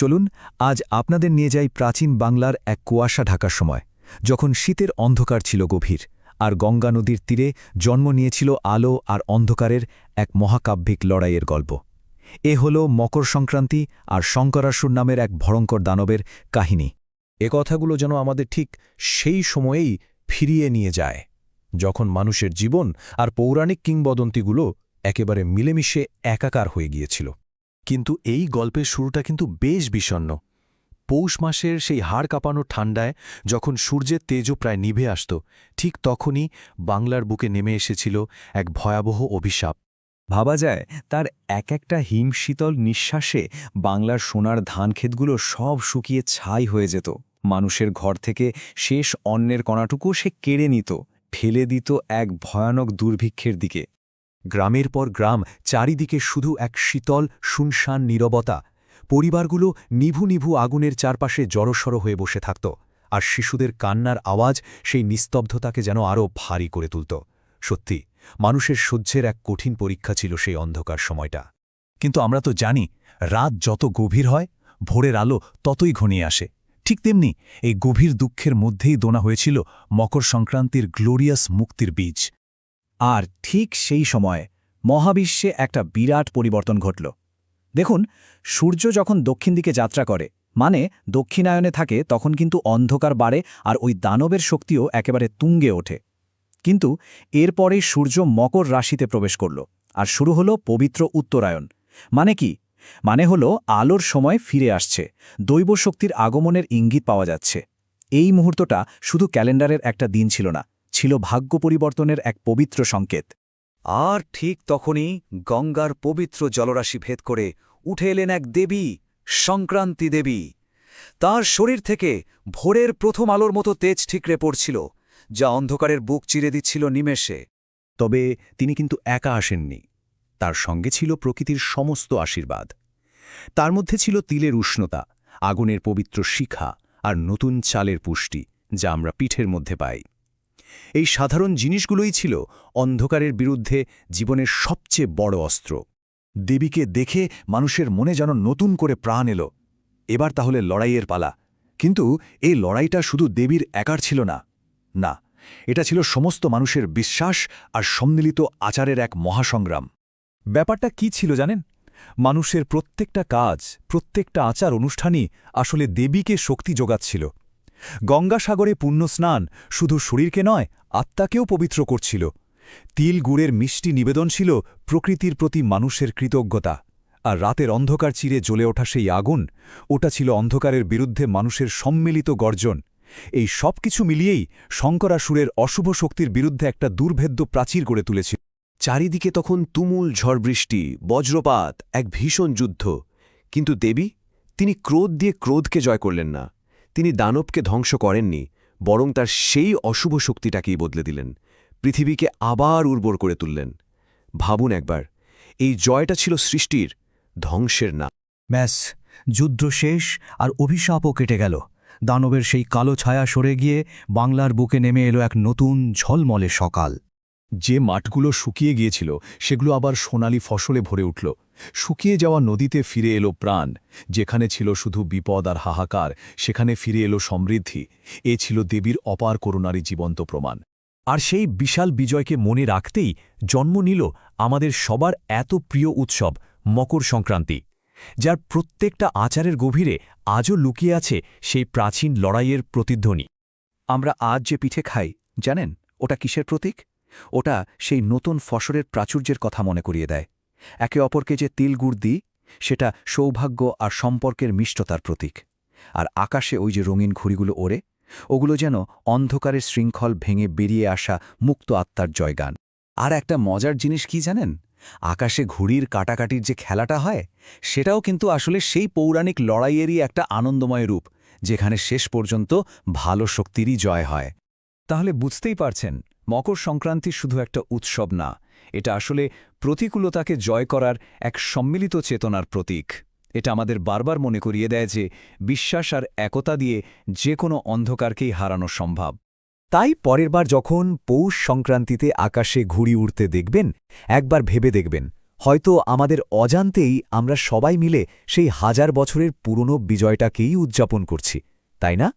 চলুন, আজ আপনাদের নিয়ে যাই প্রাচীন বাংলার এক কুয়াশা ঢাকার সময়, যখন শীতের অন্ধকার ছিল গভীর, আর গঙ্গা নদীর তীরে জন্ম নিয়েছিল আলো আর অন্ধকারের এক মহাকাব্যিক লড়াইয়ের গল্প। এ হল মকর সংক্রান্তি আর শঙ্করাসুর নামের এক ভয়ঙ্কর দানবের কাহিনী। এ কথাগুলো যেন আমাদের ঠিক সেই সময়েই ফিরিয়ে নিয়ে যায়, যখন মানুষের জীবন আর পৌরাণিক কিংবদন্তিগুলো একেবারে মিলেমিশে একাকার হয়ে গিয়েছিল। কিন্তু এই গল্পের শুরুটা কিন্তু বেশ বিষণ্ন পৌষ মাসের সেই হাড় কাঁপানো ঠান্ডায় যখন সূর্যের তেজও প্রায় নিভে আসত, ঠিক তখনই বাংলার বুকে নেমে এসেছিল এক ভয়াবহ অভিশাপ। ভাবা যায় তার এক একটা হিমশীতল নিঃশ্বাসে বাংলার সোনার ধান ধানক্ষেতগুলো সব শুকিয়ে ছাই হয়ে যেত। মানুষের ঘর থেকে শেষ অন্নের কণাটুকু সে কেড়ে নিত ঠেলে দিত এক ভয়ানক দুর্ভিক্ষের দিকে। গ্রামের পর গ্রাম, চারিদিকে শুধু এক শীতল, শুনশান নীরবতা। পরিবারগুলো নিভু নিভু আগুনের চারপাশে জড়সড় হয়ে বসে থাকত, আর শিশুদের কান্নার আওয়াজ সেই নিস্তব্ধতাকে যেন আরও ভারী করে তুলত। সত্যি, মানুষের সহ্যের এক কঠিন পরীক্ষা ছিল সেই অন্ধকার সময়টা। কিন্তু আমরা তো জানি, রাত যত গভীর হয়, ভোরের আলো ততই ঘনিয়ে আসে। ঠিক তেমনি এই গভীর দুঃখের মধ্যেই দোনা হয়েছিল মকর সংক্রান্তির গ্লোরিয়াস মুক্তির বীজ। আর ঠিক সেই সময় মহাবিশ্বে একটা বিরাট পরিবর্তন ঘটল। দেখুন, সূর্য যখন দক্ষিণ দিকে যাত্রা করে মানে দক্ষিণায়নে থাকে, তখন কিন্তু অন্ধকার বাড়ে আর ওই দানবের শক্তিও একেবারে তুঙ্গে ওঠে। কিন্তু এরপরেই সূর্য মকর রাশিতে প্রবেশ করল আর শুরু হলো পবিত্র উত্তরায়ণ। মানে কি? মানে হলো আলোর সময় ফিরে আসছে দৈব শক্তির আগমনের ইঙ্গিত পাওয়া যাচ্ছে। এই মুহূর্তটা শুধু ক্যালেন্ডারের একটা দিন ছিল না ছিল ভাগ্য পরিবর্তনের এক পবিত্র সংকেত। আর ঠিক তখনই গঙ্গার পবিত্র জলরাশি ভেদ করে উঠে এলেন এক দেবী, সংক্রান্তি দেবী। তার শরীর থেকে ভোরের প্রথম আলোর মতো তেজ ঠিকরে পড়ছিল, যা অন্ধকারের বুক চিরে দিচ্ছিল নিমেষে। তবে তিনি কিন্তু একা আসেননি। তার সঙ্গে ছিল প্রকৃতির সমস্ত আশীর্বাদ। তার মধ্যে ছিল তিলের উষ্ণতা, আগুনের পবিত্র শিখা আর নতুন চালের পুষ্টি, যা আমরা পিঠের মধ্যে পাই। এই সাধারণ জিনিসগুলোই ছিল অন্ধকারের বিরুদ্ধে জীবনের সবচেয়ে বড় অস্ত্র। দেবীকে দেখে মানুষের মনে যেন নতুন করে প্রাণ এলো। এবার তাহলে লড়াইয়ের পালা। কিন্তু এই লড়াইটা শুধু দেবীর একার ছিল না। না, এটা ছিল সমস্ত মানুষের বিশ্বাস আর সম্মিলিত আচারের এক মহাসংগ্রাম। ব্যাপারটা কি ছিল জানেন? মানুষের প্রত্যেকটা কাজ, প্রত্যেকটা আচার অনুষ্ঠানই আসলে দেবীকে শক্তি যোগাচ্ছিল। গঙ্গাসাগরে পুণ্যস্নান শুধু শরীরকে নয়, আত্মাকেও পবিত্র করছিল। তিল গুড়ের মিষ্টি নিবেদন ছিল প্রকৃতির প্রতি মানুষের কৃতজ্ঞতা, আর রাতের অন্ধকার চিরে জ্বলে ওঠা সেই আগুন, ওটা ছিল অন্ধকারের বিরুদ্ধে মানুষের সম্মিলিত গর্জন। এই সব কিছু মিলিয়েই শঙ্করাসুরের অশুভ শক্তির বিরুদ্ধে একটা দুর্ভেদ্য প্রাচীর গড়ে তুলেছিল। চারিদিকে তখন তুমুল ঝড়বৃষ্টি বজ্রপাত, এক ভীষণ যুদ্ধ। কিন্তু দেবী, তিনি ক্রোধ দিয়ে ক্রোধকে জয় করলেন না। তিনি দানবকে ধ্বংস করেননি, বরং তার সেই অশুভ শক্তিটাকেই বদলে দিলেন, পৃথিবীকে আবার উর্বর করে তুললেন। ভাবুন একবার, এই জয়টা ছিল সৃষ্টির, ধ্বংসের না। ব্যাস, যুদ্ধ শেষ আর অভিশাপও কেটে গেল। দানবের সেই কালো ছায়া সরে গিয়ে বাংলার বুকে নেমে এলো এক নতুন ঝলমলে সকাল। যে মাঠগুলো শুকিয়ে গিয়েছিল, সেগুলো আবার সোনালি ফসলে ভরে উঠল। শুকিয়ে যাওয়া নদীতে ফিরে এলো প্রাণ। যেখানে ছিল শুধু বিপদ আর হাহাকার, সেখানে ফিরে এলো সমৃদ্ধি। এ ছিল দেবীর অপার করুণারী জীবন্ত প্রমাণ। আর সেই বিশাল বিজয়কে মনে রাখতেই জন্ম নিল আমাদের সবার এত প্রিয় উৎসব, মকর সংক্রান্তি, যার প্রত্যেকটা আচারের গভীরে আজও লুকিয়ে আছে সেই প্রাচীন লড়াইয়ের প্রতিধ্বনি। আমরা আজ যে পিঠে খাই, জানেন, ওটা কিসের প্রতীক? ওটা সেই নতুন ফসলের প্রাচুর্যের কথা মনে করিয়ে দেয়। একে অপরকে যে তিল গুড় দিই, সেটা সৌভাগ্য আর সম্পর্কের মিষ্টতার প্রতীক। আর আকাশে ওই যে রঙিন ঘুড়িগুলো ওড়ে, ওগুলো যেন অন্ধকারের শৃঙ্খল ভেঙে বেরিয়ে আসা মুক্ত আত্মার জয়গান। আর একটা মজার জিনিস কি জানেন? আকাশে ঘুড়ির কাটাকাটির যে খেলাটা হয়, সেটাও কিন্তু আসলে সেই পৌরাণিক লড়াইয়েরই একটা আনন্দময় রূপ, যেখানে শেষ পর্যন্ত ভালো শক্তিরই জয় হয়। তাহলে বুঝতেই পারছেন মকর সংক্রান্তি শুধু একটা উৎসব না, এটা আসলে প্রতিকূলতাকে জয় করার এক সম্মিলিত চেতনার প্রতীক। এটা আমাদের বারবার মনে করিয়ে দেয় যে বিশ্বাস আর একতা দিয়ে যে কোনো অন্ধকারকেই হারানো সম্ভব। তাই পরের বার যখন পৌষ সংক্রান্তিতে আকাশে ঘুড়ি উড়তে দেখবেন, একবার ভেবে দেখবেন, হয়তো আমাদের অজান্তেই আমরা সবাই মিলে সেই হাজার বছরের পুরনো বিজয়টাকেই উদযাপন করছি, তাই না?